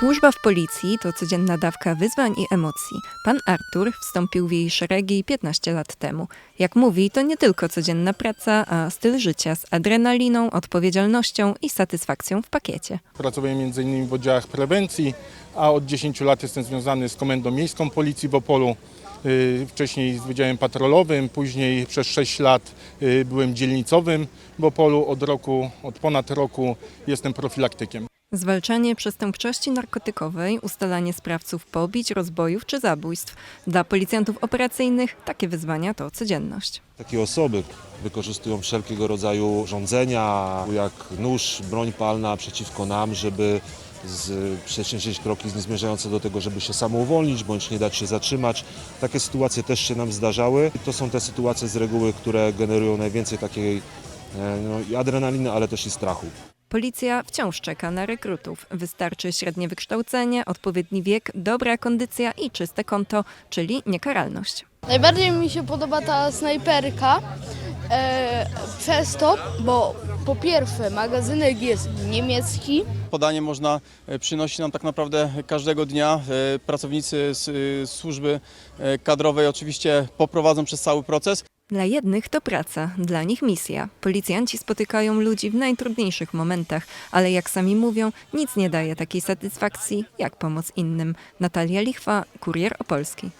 Służba w policji to codzienna dawka wyzwań i emocji. Pan Artur wstąpił w jej szeregi 15 lat temu. Jak mówi, to nie tylko codzienna praca, a styl życia z adrenaliną, odpowiedzialnością i satysfakcją w pakiecie. Pracuję m.in. w oddziałach prewencji, a od 10 lat jestem związany z Komendą Miejską Policji w Opolu. Yy, Wcześniej z Wydziałem Patrolowym, później przez 6 lat yy, byłem dzielnicowym w Opolu. Od roku, od ponad roku jestem profilaktykiem. Zwalczanie przestępczości narkotykowej, ustalanie sprawców pobić, rozbojów czy zabójstw. Dla policjantów operacyjnych takie wyzwania to codzienność. Takie osoby wykorzystują wszelkiego rodzaju urządzenia, jak nóż, broń palna przeciwko nam, żeby z, przedsięwziąć kroki zmierzające do tego, żeby się samouwolnić bądź nie dać się zatrzymać. Takie sytuacje też się nam zdarzały. To są te sytuacje z reguły, które generują najwięcej takiej e, no, i adrenaliny, ale też i strachu. Policja wciąż czeka na rekrutów. Wystarczy średnie wykształcenie, odpowiedni wiek, dobra kondycja i czyste konto, czyli niekaralność. Najbardziej mi się podoba ta snajperka e, przez to, bo po pierwsze magazynek jest niemiecki, Podanie można e, przynosić nam tak naprawdę każdego dnia. E, Pracownicy z e, służby kadrowej oczywiście poprowadzą przez cały proces. Dla jednych to praca, dla nich misja. Policjanci spotykają ludzi w najtrudniejszych momentach, ale jak sami mówią, nic nie daje takiej satysfakcji jak pomoc innym. Natalia Lichwa, Kurier Opolski.